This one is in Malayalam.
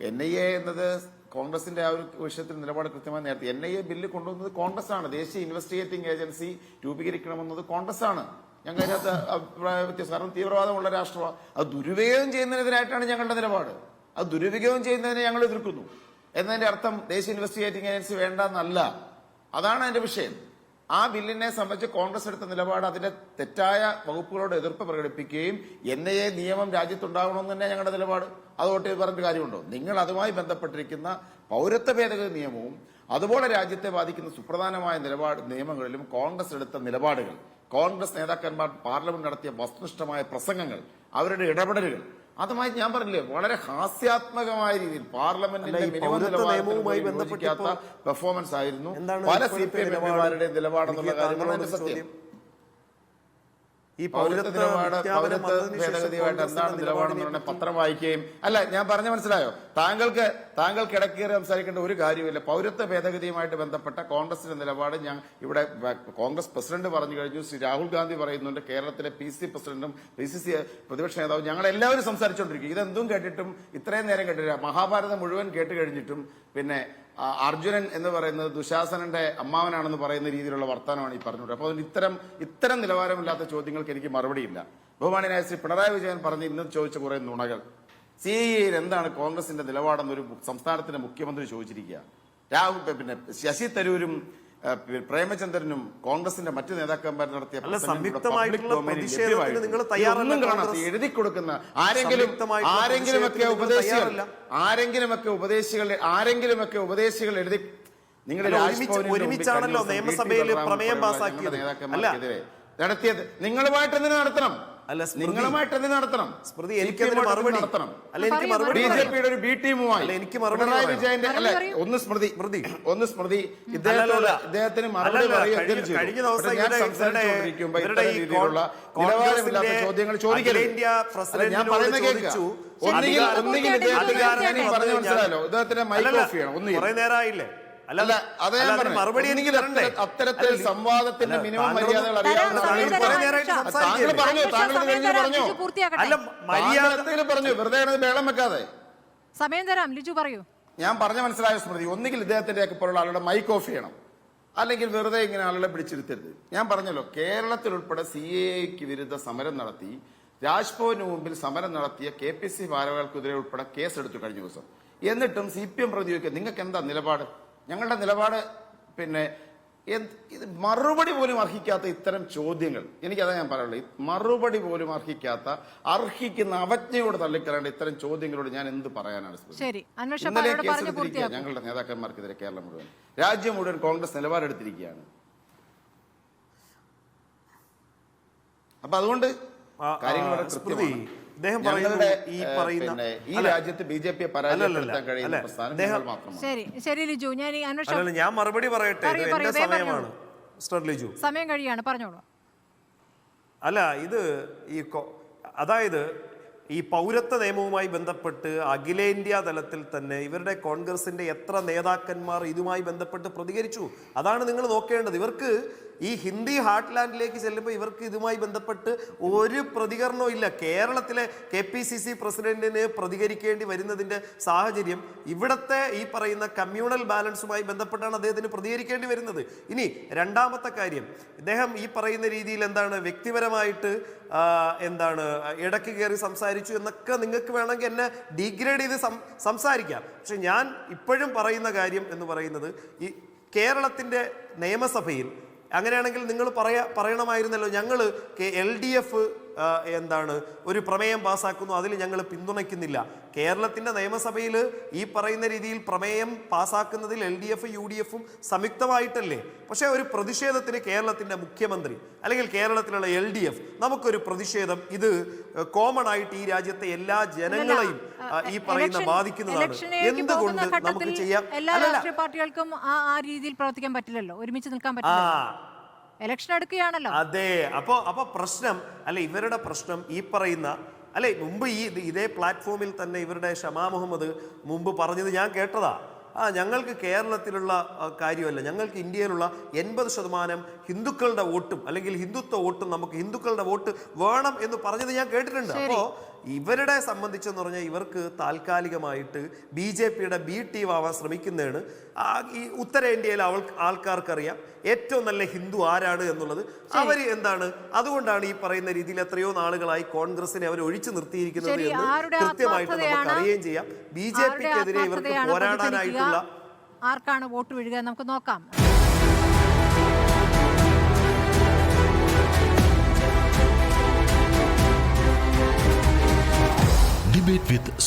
എൻ ഐ എ എന്നത് കോൺഗ്രസിന്റെ ആ ഒരു വിഷയത്തിൽ നിലപാട് കൃത്യമായി നേരത്തെ എൻ ഐ എ ബില്ല് കൊണ്ടുവന്നത് കോൺഗ്രസ് ആണ് ദേശീയ ഇൻവെസ്റ്റിഗേറ്റിംഗ് ഏജൻസി രൂപീകരിക്കണമെന്നത് കോൺഗ്രസ് ആണ് ഞങ്ങൾ അതിനകത്ത് അഭിപ്രായ വ്യത്യാസം കാരണം തീവ്രവാദമുള്ള രാഷ്ട്രമാണ് അത് ദുരുപയോഗം ചെയ്യുന്നതിനെതിരായിട്ടാണ് ഞങ്ങളുടെ നിലപാട്. അത് ദുരുപയോഗം ചെയ്യുന്നതിനെ ഞങ്ങൾ എതിർക്കുന്നു. എന്നതിന്റെ അർത്ഥം ദേശീയ ഇൻവെസ്റ്റിഗേറ്റിംഗ് ഏജൻസി വേണ്ട എന്നല്ല അതാണ് അതിന്റെ വിഷയം. ആ ബില്ലിനെ സംബന്ധിച്ച് കോൺഗ്രസ് എടുത്ത നിലപാട് അതിന്റെ തെറ്റായ വകുപ്പുകളോട് എതിർപ്പ് പ്രകടിപ്പിക്കുകയും എൻ ഐ എ നിയമം രാജ്യത്തുണ്ടാകണമെന്ന് തന്നെ ഞങ്ങളുടെ നിലപാട്. അത് വോട്ട് പറഞ്ഞിട്ട് കാര്യമുണ്ടോ? നിങ്ങൾ അതുമായി ബന്ധപ്പെട്ടിരിക്കുന്ന പൗരത്വ ഭേദഗതി നിയമവും അതുപോലെ രാജ്യത്തെ ബാധിക്കുന്ന സുപ്രധാനമായ നിലപാട് നിയമങ്ങളിലും കോൺഗ്രസ് എടുത്ത നിലപാടുകൾ കോൺഗ്രസ് നേതാക്കന്മാർ പാർലമെന്റ് നടത്തിയ വസ്തുനിഷ്ഠമായ പ്രസംഗങ്ങൾ അവരുടെ ഇടപെടലുകൾ അതുമായി ഞാൻ പറഞ്ഞില്ലേ വളരെ ഹാസ്യാത്മകമായ രീതിയിൽ പാർലമെന്റിന്റെ പെർഫോമൻസ് ആയിരുന്നു. പല സി പി എം നിലപാടെന്നുള്ള കാര്യങ്ങളാണ് സത്യം. ഈ പൗരത്വ പൗരത്വ ഭേദഗതിയുമായിട്ട് എന്താണ് നിലപാടെന്ന് പത്രം വായിക്കുകയും അല്ല ഞാൻ പറഞ്ഞ മനസ്സിലായോ? താങ്കൾക്ക് താങ്കൾക്ക് ഇടയ്ക്ക് സംസാരിക്കേണ്ട ഒരു കാര്യമില്ല പൗരത്വ ഭേദഗതിയുമായിട്ട് ബന്ധപ്പെട്ട കോൺഗ്രസിന്റെ നിലപാട് ഞാൻ ഇവിടെ കോൺഗ്രസ് പ്രസിഡന്റ് പറഞ്ഞു കഴിഞ്ഞു. ശ്രീ രാഹുൽ ഗാന്ധി പറയുന്നുണ്ട്. കേരളത്തിലെ പി സി പ്രസിഡന്റും പി സി സി പ്രതിപക്ഷ നേതാവും ഞങ്ങൾ എല്ലാവരും സംസാരിച്ചുകൊണ്ടിരിക്കും ഇതെന്തും കേട്ടിട്ടും ഇത്രയും നേരം കേട്ടിട്ടില്ല. മഹാഭാരതം മുഴുവൻ കേട്ട് കഴിഞ്ഞിട്ടും പിന്നെ അർജുനൻ എന്ന് പറയുന്നത് ദുശാസനന്റെ അമ്മാവനാണെന്ന് പറയുന്ന രീതിയിലുള്ള വർത്തമാനമാണ് ഈ പറഞ്ഞത് അപ്പോൾ അതിന് ഇത്തരം ഇത്തരം നിലവാരമില്ലാത്ത ചോദ്യങ്ങൾക്ക് എനിക്ക് മറുപടിയില്ല. ബഹുമാനായ ശ്രീ പിണറായി വിജയൻ പറഞ്ഞ് ഇന്ന് ചോദിച്ച കുറെ നുണകൾ. സി എന്താണ് കോൺഗ്രസിന്റെ നിലപാടെന്ന് ഒരു സംസ്ഥാനത്തിന്റെ മുഖ്യമന്ത്രി ചോദിച്ചിരിക്കുക. രാഹുൽ പിന്നെ ശശി തരൂരും പ്രേമചന്ദ്രനും കോൺഗ്രസിന്റെ മറ്റു നേതാക്കന്മാർ നടത്തിയ എഴുതി കൊടുക്കുന്ന ആരെങ്കിലും സംയുക്തമായിട്ടുള്ള ആരെങ്കിലുമൊക്കെ ഉപദേശികൾ തയ്യാറല്ല. ആരെങ്കിലുമൊക്കെ ഉപദേശികൾ ആരെങ്കിലുമൊക്കെ ഉപദേശികൾ എഴുതി നിങ്ങളുടെ ഒരുമിച്ചാണല്ലോ നിയമസഭയിൽ പ്രമേയം പാസാക്കിയത്. നേതാക്കന്മാർക്കെതിരെ നടത്തിയത്. നിങ്ങളുമായിട്ട് എന്തിനു നടത്തണം? അല്ല. നിങ്ങളുമായിട്ട് നടത്തണം? സ്മൃതി എനിക്കതിന് മറുപടി. നടത്തണം? അല്ല എനിക്ക് മറുപടി ബി ജെ പിയുടെ ഒരു ബി ടീമുമായി അല്ല, എനിക്ക് മറുപടി പിണറായി വിജയന്റെ അല്ല ഒന്ന് സ്മൃതി. സ്മൃതി. ഒന്ന് സ്മൃതി. ഇദ്ദേഹത്തോട് ഇദ്ദേഹത്തിന് മറുപടി പറയുകയും കഴിഞ്ഞ- ദിവസം ഞാൻ സംസാരിച്ചുകൊണ്ടിരിക്കുമ്പോൾ ഇത്തരം രീതിയിലുള്ള നിലവാരമില്ലാത്ത ചോദ്യങ്ങൾ ചോദിക്കരുത്. ഞാൻ ചോദിച്ചു. ഒന്നുകിൽ ഒന്നുകിൽ ഇദ്ദേഹത്തിന് ഈ മനസ്സിലായല്ലോ. ഇദ്ദേഹത്തിന് മൈക്ക് ഓഫ് ചെയ്യണം. ഒന്നുകിൽ. കുറെ നേരമായില്ലേ അല്ല അതേ ഞാൻ അല്ല, മറുപടി എനിക്ക് തരണ്ടേ? അത്തരത്തിൽ സംവാദത്തിന്റെ മിനിമം മര്യാദകൾ പറഞ്ഞു? പറഞ്ഞു? ലിജു അല്ല മര്യാദ പറഞ്ഞു? വെറുതെ വേളം ബേളം വെക്കാതെ. സമയം തരാം ലിജു പറയൂ. ഞാൻ പറഞ്ഞ മനസ്സിലായ സ്മൃതി ഒന്നുകിൽ ഇദ്ദേഹത്തിന്റെ ഒക്കെ പോലുള്ള ആളുടെ മൈക്ക് ഓഫ് ചെയ്യണം. അല്ലെങ്കിൽ വെറുതെ ഇങ്ങനെ ആളുകളെ പിടിച്ചിരുത്തരുത്. ഞാൻ പറഞ്ഞല്ലോ കേരളത്തിൽ ഉൾപ്പെടെ സി എ എക്ക് വിരുദ്ധ സമരം നടത്തി രാജ്ഭവന് മുമ്പിൽ സമരം നടത്തിയ കെ പി സി ഭാരവാഹികൾക്കെതിരെ ഉൾപ്പെടെ കേസെടുത്തു കഴിഞ്ഞ ദിവസം. എന്നിട്ടും സി പി എം പ്രതിയോഗിക്കുക നിങ്ങൾക്ക് എന്താ നിലപാട്? ഞങ്ങളുടെ നിലപാട് പിന്നെ ഇത് മറുപടി പോലും അർഹിക്കാത്ത ഇത്തരം ചോദ്യങ്ങൾ. എനിക്കതാ ഞാൻ പറയുള്ളൂ. മറുപടി പോലും അർഹിക്കാത്ത അർഹിക്കുന്ന അവജ്ഞയോട് തള്ളിക്കളയേണ്ട ഇത്തരം ചോദ്യങ്ങളോട് ഞാൻ എന്ത് പറയാനാണ് ഇന്നലെ കേസ് എടുത്തിരിക്കുക ഞങ്ങളുടെ നേതാക്കന്മാർക്കെതിരെ കേരളം മുഴുവൻ. രാജ്യം മുഴുവൻ കോൺഗ്രസ് നിലപാടെടുത്തിരിക്കുകയാണ്. അപ്പൊ അതുകൊണ്ട് കാര്യങ്ങളുടെ കാര്യങ്ങൾ വളരെ കൃത്യമാണ്. ഇദ്ദേഹം ഞങ്ങളുടെ, ഈ പറയുന്ന- ഈ. രാജ്യത്ത് ബി ജെ പിയെ പരാജയപ്പെടുത്താൻ കഴിയുന്ന പ്രസ്ഥാനം ശരി ശരി ലിജു ഞാൻ ഈ അന്വേഷണം ഞാൻ മറുപടി പറയട്ടെ ഇത് എന്റെ സമയമാണ് മിസ്റ്റർ ലിജു. സമയം കഴിയാണ് പറഞ്ഞോളൂ. അല്ല ഇത് ഈ അതായത് ഈ പൗരത്വ നിയമവുമായി ബന്ധപ്പെട്ട് അഖിലേന്ത്യാ തലത്തിൽ തന്നെ ഇവരുടെ കോൺഗ്രസിന്റെ എത്ര നേതാക്കന്മാർ ഇതുമായി ബന്ധപ്പെട്ട് പ്രതികരിച്ചു? അതാണ് നിങ്ങൾ നോക്കേണ്ടത്. ഇവർക്ക് ഈ ഹിന്ദി ഹാർട്ട്ലാൻഡിലേക്ക് ചെല്ലുമ്പോൾ ഇവർക്ക് ഇതുമായി ബന്ധപ്പെട്ട് ഒരു പ്രതികരണവും ഇല്ല. കേരളത്തിലെ കെ പി സി സി പ്രസിഡന്റിന് പ്രതികരിക്കേണ്ടി വരുന്നതിന്റെ സാഹചര്യം ഇവിടത്തെ ഈ പറയുന്ന കമ്മ്യൂണൽ ബാലൻസുമായി ബന്ധപ്പെട്ടാണ് അദ്ദേഹത്തിന് പ്രതികരിക്കേണ്ടി വരുന്നത്. ഇനി രണ്ടാമത്തെ കാര്യം ഇദ്ദേഹം ഈ പറയുന്ന രീതിയിൽ എന്താണ് വ്യക്തിപരമായിട്ട് എന്താണ് ഇടയ്ക്ക് കയറി സംസാരിച്ചു എന്നൊക്കെ നിങ്ങൾക്ക് വേണമെങ്കിൽ എന്നെ ഡീഗ്രേഡ് ചെയ്ത് സംസാരിക്കാം. പക്ഷെ ഞാൻ ഇപ്പോഴും പറയുന്ന കാര്യം എന്ന് പറയുന്നത് ഈ കേരളത്തിന്റെ നിയമസഭയിൽ അങ്ങനെയാണെങ്കിൽ നിങ്ങൾ പറയാ പറയണമായിരുന്നല്ലോ ഞങ്ങൾ എൽ ഡി എഫ് എന്താണ് ഒരു പ്രമേയം പാസ്സാക്കുന്നു അതിൽ ഞങ്ങൾ പിന്തുണയ്ക്കുന്നില്ല. കേരളത്തിന്റെ നിയമസഭയിൽ ഈ പറയുന്ന രീതിയിൽ പ്രമേയം പാസ്സാക്കുന്നതിൽ L D F U D എഫും സംയുക്തമായിട്ടല്ലേ? പക്ഷേ ഒരു പ്രതിഷേധത്തിന് കേരളത്തിന്റെ മുഖ്യമന്ത്രി അല്ലെങ്കിൽ കേരളത്തിലുള്ള എൽ ഡി എഫ് നമുക്കൊരു പ്രതിഷേധം ഇത് കോമൺ ആയിട്ട് ഈ രാജ്യത്തെ എല്ലാ ജനങ്ങളെയും ഈ പറയുന്ന ബാധിക്കുന്നതാണ്. എന്തുകൊണ്ട് നമുക്ക് ചെയ്യാം? എല്ലാ രാഷ്ട്രീയ പാർട്ടികൾക്കും ആ ആ രീതിയിൽ പ്രവർത്തിക്കാൻ പറ്റില്ലല്ലോ. ഒരുമിച്ച് നിൽക്കാൻ പറ്റില്ല ഇലക്ഷൻ എടുക്കുകയാണല്ലോ അതെ. അപ്പോ അപ്പൊ പ്രശ്നം അല്ലെ ഇവരുടെ പ്രശ്നം ഈ പറയുന്ന അല്ലെ മുമ്പ് ഈ ഇതേ പ്ലാറ്റ്ഫോമിൽ തന്നെ ഇവരുടെ ഷമാ മുഹമ്മദ് മുമ്പ് പറഞ്ഞത് ഞാൻ കേട്ടതാ. ആ ഞങ്ങൾക്ക് കേരളത്തിലുള്ള കാര്യമല്ല. ഞങ്ങൾക്ക് ഇന്ത്യയിലുള്ള എൺപത് ശതമാനം ഹിന്ദുക്കളുടെ വോട്ടും അല്ലെങ്കിൽ ഹിന്ദുത്വ വോട്ടും നമുക്ക് ഹിന്ദുക്കളുടെ വോട്ട് വേണം എന്ന് പറഞ്ഞത് ഞാൻ കേട്ടിട്ടുണ്ട്. ശരി. ഇവരുടെ സംബന്ധിച്ചെന്ന് പറഞ്ഞാൽ ഇവർക്ക് താൽക്കാലികമായിട്ട് ബി ജെ പിയുടെ ബി ടീം ആവാൻ ശ്രമിക്കുന്നതാണ്. ഈ ഉത്തരേന്ത്യയിൽ അവൾ ആൾക്കാർക്കറിയാം ഏറ്റവും നല്ല ഹിന്ദു ആരാണ് എന്നുള്ളത്. അവർ എന്താണ്? അതുകൊണ്ടാണ് ഈ പറയുന്ന രീതിയിൽ എത്രയോ നാളുകളായി കോൺഗ്രസിനെ അവർ ഒഴിച്ചു നിർത്തിയിരിക്കുന്നത് എന്ന് കൃത്യമായിട്ട് നമുക്ക്? അറിയുകയും ചെയ്യാം. ബി ജെ പിക്കെതിരെ ഇവർക്ക് പോരാടാനായിട്ടുള്ള ആർക്കാണ് വോട്ട് വീഴുക നമുക്ക് നോക്കാം.